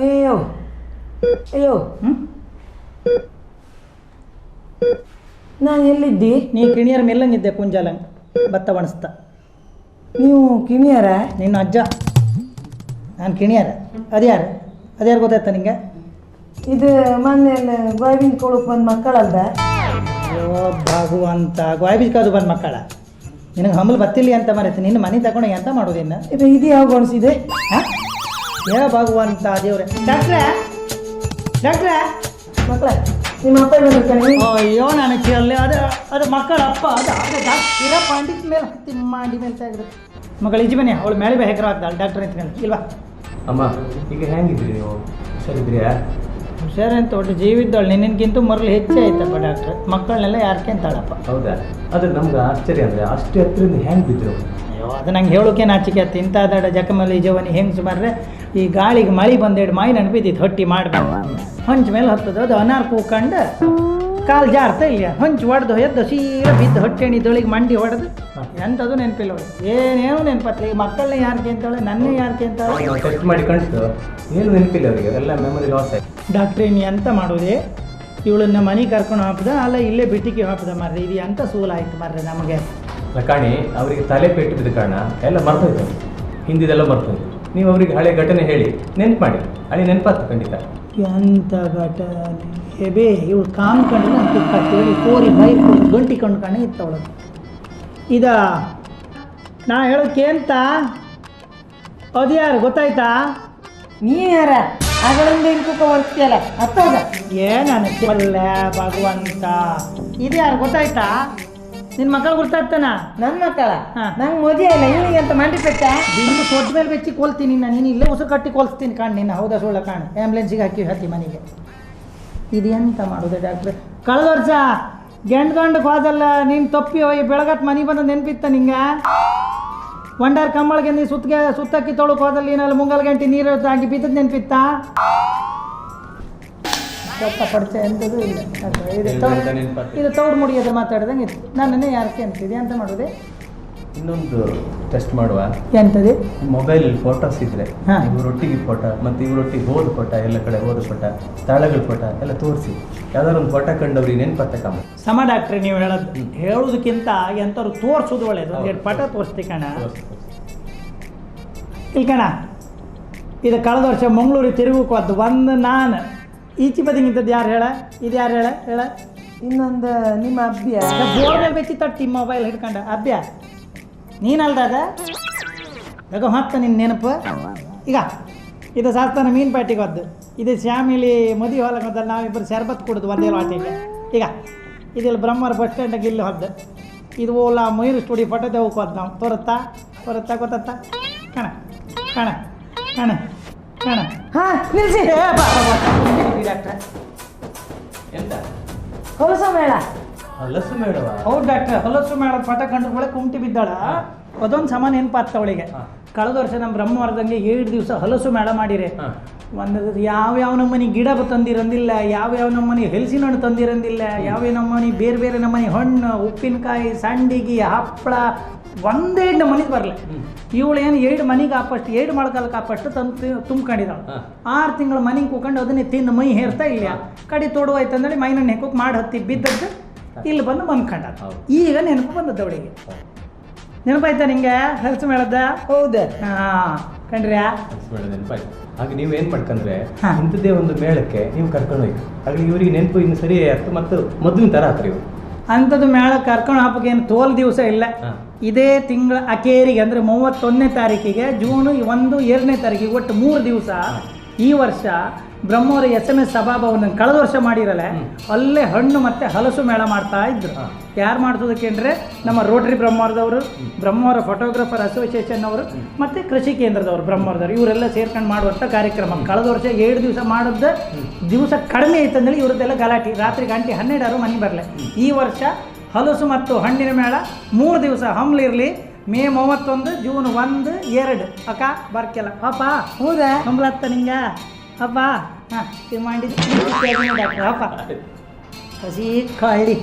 ಅಯ್ಯೋ ಅಯ್ಯೋ ಹ್ಞೂ ನಾನು ಎಲ್ಲಿದ್ದಿ? ನೀ ಕಿಣಿಯರ ಮೇಲಂಗಿದ್ದೆ ಕುಂಜಾಲಂಗ್ ಭತ್ತ ಒಣಸ್ತ. ನೀವು ಕಿಣಿಯರ? ನಿನ್ನ ಅಜ್ಜ. ನಾನು ಕಿಣಿಯರ. ಅದ್ಯಾರು? ಅದ್ಯಾರು ಗೊತ್ತಾಯ್ತ ನಿಂಗೆ? ಇದು ಮೊನ್ನೆ ಗೋವಿನ ಕೊಳಕ್ ಬಂದ ಮಕ್ಕಳಲ್ದ? ಅಯ್ಯೋ ಭಗವಂತ. ಗೋಯ್ ಕಾದು ಬಂದ ಮಕ್ಕಳ. ನಿನಗೆ ಹಂಬಲ್ ಬತ್ತಿಲ್ಲ ಅಂತ ಮರೈತಿ. ನಿನ್ನ ಮನೆ ತಗೊಂಡು ಎಂತ ಮಾಡೋದಿನ್ನ ಇದು ಇದು ಯಾವ ಗೊಣಸಿದೆ ಹಾಂ? ಏ ಭಗವಂತ ದೇವ್ರೆ. ಡಾಕ್ಟ್ರೆ? ಡಾಕ್ಟ್ರೆ? ಮಕ್ಕಳ ನಿಮ್ಮ ಅಪ್ಪ ಅಯ್ಯೋ ನಾನು ಕೇಳಲಿ. ಅದು ಅದು ಮಕ್ಕಳ ಅಪ್ಪ. ಅದ ಅದು ಇರೋ ಪಾಂಡಿತ್ ಮೇಲೆ ಹತ್ತಿ ಮಾಡಿ ಮೇಲೆ ತೆಗೆದು ಮಗಳು ಬನ್ನಿ ಅವಳು ಮೇಲೆ ಹೆಗ್ರ ಆಗ್ತಾಳೆ ಡಾಕ್ಟರ್ ನಿಂತ್ಕೊಂಡು ಇಲ್ವಾ? ಅಮ್ಮ ಈಗ ಹೆಂಗಿದ್ರಿ ನೀವು? ಹುಷಾರಿದ್ರಿಯಾ ಹುಷಾರಂತ ಒಟ್ಟು ಜೀವಿದ್ದವಳು ನಿನ್ನಿನ್ಗಿಂತ ಮರಳು ಹೆಚ್ಚೇ ಆಯ್ತಪ್ಪ ಡಾಕ್ಟ್ರ್. ಮಕ್ಕಳನ್ನೆಲ್ಲ ಯಾರ್ಕೆಂತಾಳಪ್ಪ ಹೌದಾ? ಅದು ನಮ್ಗೆ ಆಶ್ಚರ್ಯ ಅಂದರೆ ಅಷ್ಟು ಹತ್ರ ಹೆಂಗೆ ಬಿದ್ದರು ಅಯ್ಯೋ ಅದು ನಂಗೆ ಹೇಳೋಕೆ ನಾಚಿಕೆ ಆಯ್ತು ಇಂಥ ದಡ ಜಕಮಲ್ಲಿ ಜವನಿ ಹೆಂಗೆ ಸುಮಾರ್ರೆ? ಈ ಗಾಳಿಗೆ ಮಳೆ ಬಂದಿಡ್ ಮಾಯಿ ನೆನಪಿದ್ದಿತ್ತು ಹೊಟ್ಟಿ ಮಾಡ್ಬೇಕು ಹೊಂಚ ಮೇಲೆ ಹತ್ತದ ಅದು ಅನಾರ್ ಕೂಕಂಡ ಕಾಲು ಜಾರ್ತ ಇಲ್ಲ ಹೊಂಚು ಹೊಡೆದು ಎದ್ದು ಸೀರ ಬಿದ್ದು ಹೊಟ್ಟೆಣಿದೊಳಗೆ ಮಂಡಿ ಹೊಡೆದು. ಎಂಥದ್ದು ನೆನಪಿಲ್ಲ ಏನೇನು ನೆನಪತ್ರ ಈ ಮಕ್ಕಳನ್ನ ಯಾರಿಗೆ ಅಂತಾಳೆ ನನ್ನ ಯಾರಿಗೆ ಅಂತಾಳೆ ಟೆಸ್ಟ್ ಮಾಡಿ ಕಣ್ತು ಏನು ನೆನಪಿಲ್ಲ ಅವರಿಗೆ ಎಲ್ಲ ಮೆಮೊರಿ ಲಾಸ್ ಆಯ್ತು. ಡಾಕ್ಟ್ರೆ ನೀ ಎಂತ ಮಾಡೋದೆ? ಇವಳನ್ನ ಮನೆಗೆ ಕರ್ಕೊಂಡು ಹಾಕ್ದ? ಅಲ್ಲ ಇಲ್ಲೇ ಬಿಟ್ಟಿಗೆ ಹಾಕ್ದ ಮಾರ್ರೆ? ಇದು ಎಂತ ಸೂಲಾಯ್ತು ಮಾರ್ರೆ ನಮಗೆ? ಕಾಣಿ ಅವರಿಗೆ ತಲೆ ಪೆಟ್ಟು ಬಿದ್ದ ಕಾರಣ ಎಲ್ಲ ಮರ್ತೋಯ್ತು. ಹಿಂದಿದೆಲ್ಲ ಮರ್ತೋಯ್ತು. ನೀವು ಅವರಿಗೆ ಹಳೆ ಘಟನೆ ಹೇಳಿ ನೆನ್ಪು ಮಾಡಿ. ಹಳೆ ನೆನಪಾತು ಖಂಡಿತ. ಎಂತ ಘಟನೆ? ಹೆಬೆ ಇವಳು ಕಾಮ್ ಕಂಡು ನಾನು ಕೋರಿ ಬೈ ಗಂಟಿ ಕಂಡು ಕಣ್ಣೆ ಇತ್ತವಳು ಇದ ನಾ ಹೇಳೋಕೆ ಅಂತ ಅದ್ಯಾರು ಗೊತ್ತಾಯ್ತಾ? ನೀ ಯಾರ? ಆಗಳಿಂದ ಇನ್ಕೂಕ ಬರ್ತೀಯಲ್ಲ ಅತ್ತೋಗ ಏನಾನ ಒಳ್ಳೆ ಭಗವಂತ. ಇದ್ಯಾರು ಗೊತ್ತಾಯ್ತಾ? ನಿನ್ನ ಮಕ್ಕಳು ಗುರ್ತಾಗ್ತಾನ? ನನ್ನ ಮಕ್ಕಳ? ನಂಗ್ ನಂಗೆ ಮದುವೆ ಇಲ್ಲ ಇವನಿಗೆ ಅಂತ ಮಂಡಿ ಪೆಟ್ಟ? ನಿನ್ನ ಸೊಟ್ಟ ಮೇಲೆ ಬೆಚ್ಚಿ ಕೊಲ್ತೀನಿ ನಾನು ನೀನು ಇಲ್ಲೇ ಉಸಿರು ಕಟ್ಟಿ ಕೊಲ್ಸ್ತೀನಿ ಕಾಣ್ ನಿನ್ನ. ಹೌದಾ ಸುಳ್ಳ ಕಾಣ್? ಆಂಬುಲೆನ್ಸಿಗೆ ಹಾಕಿ ಹತ್ತಿ ಮನೆಗೆ. ಇದು ಎಂತ ಮಾಡೋದು ಡಾಕ್ಟ್ರೆ? ಕಳೆದ ವರ್ಷ ಗಂಡು ಗಂಡು ಹೋದಲ್ಲ ನೀನು ತಪ್ಪಿ ಹೋಗಿ ಬೆಳಗತ್ ಮನೆ ಬಂದ ನೆನಪಿತ್ತ ನಿಂಗೆ? ಒಂಡಾರ್ ಕಂಬಳಿಗೆ ನೀ ಸುತ್ತಿಗೆ ಸುತ್ತಕ್ಕಿ ತೊಳಕ್ ಹೋದಲ್ಲಿ ಏನಲ್ಲಿ ಮುಂಗಲ್ ಗಂಟೆ ನೀರು ಹಾಕಿ ಬಿದ್ದದ್ ನೆನಪಿತ್ತ? ಪರಿಚಯ ಅಂತದ್ದು ಇಲ್ಲ. ಇದು ತೌಡ್- ನೆನಪಾತು ಇದು ತೌಡು ಮುಡಿಯೋದು ಮಾತಾಡ್ದಂಗೆ ಇತ್ತು. ನನ್ನನ್ನೇ ಯಾರಕ್ಕೆ ಅಂತಿದೆ ಅಂತ ಮಾಡೋದೆ? ಇನ್ನೊಂದು ಟೆಸ್ಟ್ ಮಾಡುವ. ಎಂಥದ್ದು ಮೊಬೈಲ್ ಫೋಟೋಸ್ ಇದ್ರೆ ಹಾ. ಇವರೊಟ್ಟಿಗೆ ಫೋಟೋ ಮತ್ತೆ ಇವರೊಟ್ಟಿಗೆ ಹೋದ ಫೋಟೋ ಎಲ್ಲ ಕಡೆ ಹೋದ ಫೋಟೋ ಸ್ಥಳಗಳ ಫೋಟೋ ಎಲ್ಲ ತೋರಿಸಿ. ಯಾವ್ದಾದ್ರು ಒಂದು ಫೋಟೋ ಕಂಡವ್ರಿಗೆ ನೆನ್ಪತ್ತಕಮ್ಮ ಸಮ ಡಾಕ್ಟ್ರೆ ನೀವು ಹೇಳೋದು ಹೇಳೋದಕ್ಕಿಂತ ಎಂಥವ್ರು ತೋರಿಸೋದು ಒಳ್ಳೇದು. ಎರಡು ಪಟ ತೋರಿಸ್ತಿ ಕಣ. ಇಲ್ಲಿ ಕಣ. ಇದು ಕಳೆದ ವರ್ಷ ಮಂಗಳೂರಿಗೆ ತಿರುಗಕ್ಕೆ ಒಂದು ನಾನು. ಈಚೆ ಬದಿಗಿಂತದ್ದು ಯಾರು ಹೇಳ? ಇದು ಯಾರು ಹೇಳ? ಹೇಳ. ಇನ್ನೊಂದು ನಿಮ್ಮ ಅಬ್ಬಿಯ ಬೋರ್ಡ್ ಮೇಲೆ ಬೆಚ್ಚಿ ತಟ್ಟಿ ಮೊಬೈಲ್ ಹಿಡ್ಕೊಂಡ. ಅಭ್ಯ ನೀನಲ್ದಾಗ ಬೇಗ ಹೊತ್ತ ನಿನ್ನ ನೆನಪು. ಈಗ ಇದು ಸಾಸ್ತಾನ ಮೀನು ಪಾಟಿಗೆ ಒದ್ದು. ಇದು ಶ್ಯಾಮಿಲಿ ಮದುವೆ ಹೊಲಕ್ಕೆ ಹೋದಲ್ಲಿ ನಾವಿಬ್ಬರು ಶರ್ಬತ್ ಕುಡಿದು ಒಂದೇ ಲಾಟಿಗೆ ಈಗ ಇದಿಲ್ಲಿ ಬ್ರಹ್ಮರ ಬಸ್ ಸ್ಟ್ಯಾಂಡಾಗ ಇಲ್ಲಿ ಹೊದ್ದು. ಇದು ಓಲಾ ಮಯೂರು ಸ್ಟುಡಿಯೋ ಫೋಟೋ ಹೋದ್ ನಾವು. ತೋರುತ್ತಾ? ತೋರುತ್ತಾ? ಗೊತ್ತಾ ಕಣ ಕಣ ಕಣ. ಹಾ ನಿಲ್ಸಿ. ಏ, ಬಾ, ಬಾ, ಬಾ. ಡಾಕ್ಟ್ರೆ. ಎಂತ? ಹಲಸು ಮೇಳ. ಲಸು ಮೇಡವ ಹೌದು ಡಾಕ್ಟ್ರೆ ಹೊಲಸು ಮಾಡೋದು ಪಟ ಕಂಡ್ರೆ ಒಳಗೆ ಕುಂಟಿ ಬಿದ್ದಾಳ. ಅದೊಂದು ಸಮಾನ ನೆನಪಾಗ್ತ ಅವಳಿಗೆ. ಕಳೆದ ವರ್ಷ ನಮ್ಮ ಬ್ರಹ್ಮವರದಂಗೆ ಏಳು ದಿವಸ ಹಲಸು ಮೇಳ ಮಾಡಿರಿ. ಒಂದು ಯಾವ ಯಾವ ನಮ್ಮನೆ ಗಿಡ ತಂದಿರಂದಿಲ್ಲ ಯಾವ ಯಾವ ನಮ್ಮನೆ ಹೆಲ್ಸಿನ ಹಣ್ಣು ತಂದಿರಂದಿಲ್ಲ ಯಾವ ಯಾವ ನಮ್ಮನೆ ಬೇರೆ ಬೇರೆ ನಮ್ಮನೆ ಹಣ್ಣು ಉಪ್ಪಿನಕಾಯಿ ಸಂಡಿಗೆ ಹಪ್ಪಳ ಒಂದೇ ಮನೆಗೆ ಬರಲಿ. ಇವಳು ಏನು ಎರಡು ಮನೆಗೆ ಆಪಷ್ಟು ಎರಡು ಮೊಳಕಾಲಕ್ಕೆ ಆಪಷ್ಟು ತಂದು ತುಂಬ್ಕೊಂಡಿದ್ದಾಳೆ. ಆರು ತಿಂಗಳು ಮನೆಗೆ ಕೂಕೊಂಡು ಅದನ್ನೇ ತಿಂದು ಮೈ ಹೇರ್ತಾ ಇಲ್ಲ ಕಡೆ ತೊಡುವಾಯ್ತು ಅಂದೇಳಿ ಮೈನ ಹೆಕ್ಕೋಕೆ ಮಾಡಿ ಹತ್ತಿ ಬಿದ್ದದ್ದು ಇಲ್ಲಿ ಬಂದು ಬಂದ್ಕೊಂಡ. ಈಗ ನೆನಪು ಬಂದದ್ದು ಅವಳಿಗೆ. ನೆನಪಾಯ್ತಾ ನಿಂಗೆ? ಹಲಸು ಮೇಳದ? ಹೌದ. ಹಾಂ ಕಂಡ್ರ್ಯಾ? ನೆನಪಾಯ್ತು. ಹಾಗೆ ನೀವು ಏನು ಮಾಡ್ಕಂದ್ರೆ ಹಾ. ಇಂಥದ್ದೇ ಒಂದು ಮೇಳಕ್ಕೆ ನೀವು ಕರ್ಕೊಂಡು ಹೋಗಿ ಹಾಗೆ ಇವರಿಗೆ ನೆನಪು ಇನ್ನು ಸರಿ ಆಯ್ತು ಮತ್ತು ಮೊದಲಿನ ತರ ಆತ್ರಿ ಇವು ಅಂಥದ್ದು ಮೇಳ ಕರ್ಕೊಂಡು ಹಾಪಕ್ಕೆ ಏನು ತೋಲ್ ದಿವಸ ಇಲ್ಲ. ಇದೇ ತಿಂಗಳ ಅಕೇರಿಗೆ ಅಂದರೆ ಮೂವತ್ತೊಂದನೇ ತಾರೀಕಿಗೆ ಜೂನ್ ಒಂದು ಎರಡನೇ ತಾರೀಕಿಗೆ ಒಟ್ಟು ಮೂರು ದಿವಸ ಈ ವರ್ಷ ಬ್ರಹ್ಮವರ ಎಸ್ ಎಂ ಎಸ್ ಸಭಾಭವನ ಕಳೆದ ವರ್ಷ ಮಾಡಿರಲ್ಲ ಅಲ್ಲೇ ಹಣ್ಣು ಮತ್ತೆ ಹಲಸು ಮೇಳ ಮಾಡ್ತಾ ಇದ್ರು. ಯಾರು ಮಾಡ್ಸೋದಕ್ಕೆ ಅಂದರೆ ನಮ್ಮ ರೋಟರಿ ಬ್ರಹ್ಮವರದವರು ಬ್ರಹ್ಮವರ ಫೋಟೋಗ್ರಾಫರ್ ಅಸೋಸಿಯೇಷನ್ ಅವರು ಮತ್ತು ಕೃಷಿ ಕೇಂದ್ರದವರು ಬ್ರಹ್ಮವರದವರು. ಇವರೆಲ್ಲ ಸೇರ್ಕೊಂಡು ಮಾಡುವಂಥ ಕಾರ್ಯಕ್ರಮ. ಕಳೆದ ವರ್ಷ ಏಳು ದಿವಸ ಮಾಡಿದ್ದ ದಿವಸ ಕಡಿಮೆ ಐತಂದೇಳಿ ಇವ್ರದ್ದೆಲ್ಲ ಗಲಾಟೆ. ರಾತ್ರಿ ಗಂಟೆ ಹನ್ನೆರಡಾರು ಮನೆ ಬರಲೆ. ಈ ವರ್ಷ ಹಲಸು ಮತ್ತು ಹಣ್ಣಿನ ಮೇಳ ಮೂರು ದಿವಸ ಹಮ್ಲಿರಲಿ ಮೇ ಮೂವತ್ತೊಂದು ಜೂನ್ ಒಂದು ಎರಡು. ಅಕ್ಕ ಬರ್ಕೆಲ್ಲ. ಪಾಪ. ಹೌದಾ? ಹಂಬ್ಲತ್ತ ನಿಂಗ? ಅಪ್ಪ ಹಾಂ ಇದು ಮಾಡಿದ್ದು ಅಪ್ಪ ಹಸಿ ಕಳ್ಳಿ